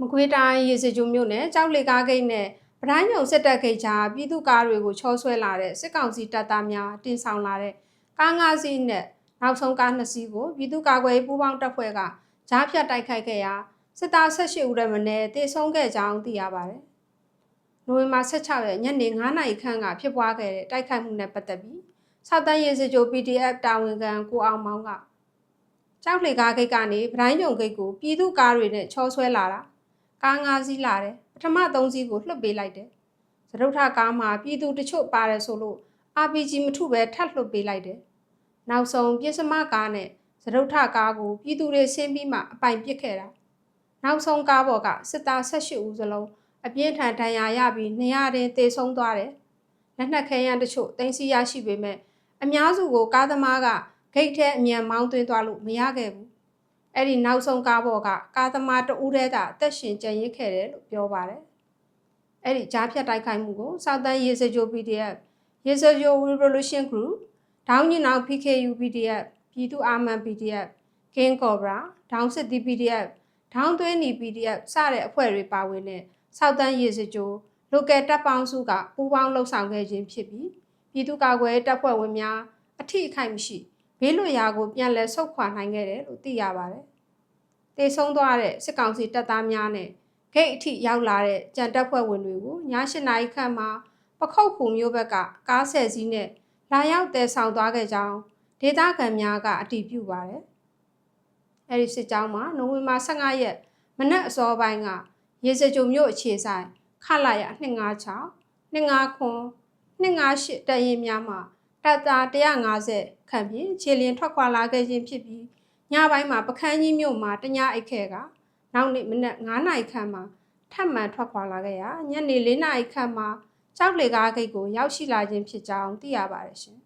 မကွေးတိုင်းရေစကြိုမြို့နယ်ကြောက်လေကားဂိတ်နဲ့ဗတိုင်းညုံစစ်တပ်ဂိတ်ကြားပြည်သူကားတွေကိုချောဆွဲလာတဲ့စစ်ကောင်စီတပ်သားများတင်ဆောင်လာတဲ့ကားငါးစီးနဲ့နောက်ဆုံးကားနှစ်စီးကိုပြည်သူကာကွယ်ရေးပူးပေါင်းတပ်ဖွဲ့ကကြားဖြတ်တိုက်ခိုက်ခဲ့ရာစစ်သား18ဦးရဲမနဲ့တေဆုံးခဲ့ကြောင်းသိရပါတယ်။နိုဝင်ဘာ16ရက်ညနေ9:00နာရီခန့်ကဖြစ်ပွားခဲ့တဲ့တိုက်ခိုက်မှုနဲ့ပတ်သက်ပြီးဆောက်တန်းရေစကြို PDF တာဝန်ခံကိုအောင်မောင်ကကြောက်လေကားဂိတ်ကနေဗတိုင်းညုံဂိတ်ကိုပြည်သူကားတွေနဲ့ချောဆွဲလာတာ ကားငါးစီးလာတယ်ပထမ၃စီးကိုလွှတ်ပေးလိုက်တယ်သရုပ်ထကားမှာပြည်သူတချို့ပါတယ်ဆိုလို့ RPG မထုပဲထပ်လွှတ်ပေးလိုက်တယ်နောက်ဆုံးပြစ်စမကားနဲ့သရုပ်ထကားကိုပြည်သူတွေဆင်းပြီးမှအပိုင်ပစ်ခဲ့တာနောက်ဆုံးကားပေါ်ကစစ်သား18ဦးစလုံးအပြင်းထန်ဒဏ်ရာရပြီးနေရာတင်သေဆုံးသွားတယ်လက်နက်ခဲယမ်းတချို့တင်စီရရှိပေမဲ့အများစုကိုကားသမားကဂိတ်ထဲအမြန်မောင်းသွင်းသွားလို့မရခဲ့ဘူး အဲ့ဒီနောက်ဆုံးကားပေါ်ကကားသမားတဦးတည်းသာအသက်ရှင်ကျန်ရစ်ခဲ့တယ်လို့ပြောပါတယ်အဲ့ဒီကြားဖြတ်တိုက်ခိုက်မှုကိုစောက်တန်းရေစကြို PDF ရေစကြို Revolution Group ဒေါင်းညင်အောင် PKU PDF ပြည်သူ့အာမန် PDF King Cobra ဒေါင်းစစ်တီ PDF ဒေါင်းသွင်းနီ PDF စတဲ့အဖွဲ့တွေပါဝင်တဲ့စောက်တန်းရေစကြို local တပ်ပေါင်းစုကပူးပေါင်းလှုပ်ဆောင်ခဲ့ခြင်းဖြစ်ပြီးပြည်သူ့ကာကွယ်တပ်ဖွဲ့ဝင်များအထိအခိုက်မရှိဘေး လွတ်ရာကိုပြန်လည်ဆုတ်ခွာနိုင်ခဲ့တယ်လို့သိရပါတယ်။တေဆုံးသွားတဲ့စစ်ကောင်စီတပ်သားများနဲ့ဂိတ်အထိရောက်လာတဲ့ကြံတပ်ဖွဲ့ဝင်တွေကိုည၈နာရီခန့်မှာပခုတ်ခုမျိုးဘက်ကကားဆယ်စီးနဲ့လာရောက်တဲဆောင်သွားခဲ့ကြောင်းဒေသခံများကအတည်ပြုပါတယ်။အဲဒီစစ်ကြောင်းမှာနိုဝင်ဘာ15ရက်မနက်အစောပိုင်းကရေစကြိုမြို့အခြေဆိုင်ခလာရ256 259 258တရင်များမှာ တပ်သား150ခန့်ဖြင့်ခြေလျင်ထွက်ခွာလာခဲ့ခြင်းဖြစ်ပြီးညပိုင်းမှာပခန်းကြီးမြို့မှာတညအိတ်ခဲ့ကနောက်နေ့မနက်9နာရီခန့်မှာထပ်မံထွက်ခွာလာခဲ့ရာညနေ4နာရီခန့်မှာကြောက်လေကားဂိတ်ကိုရောက်ရှိလာခြင်းဖြစ်ကြောင်းသိရပါတယ်ရှင်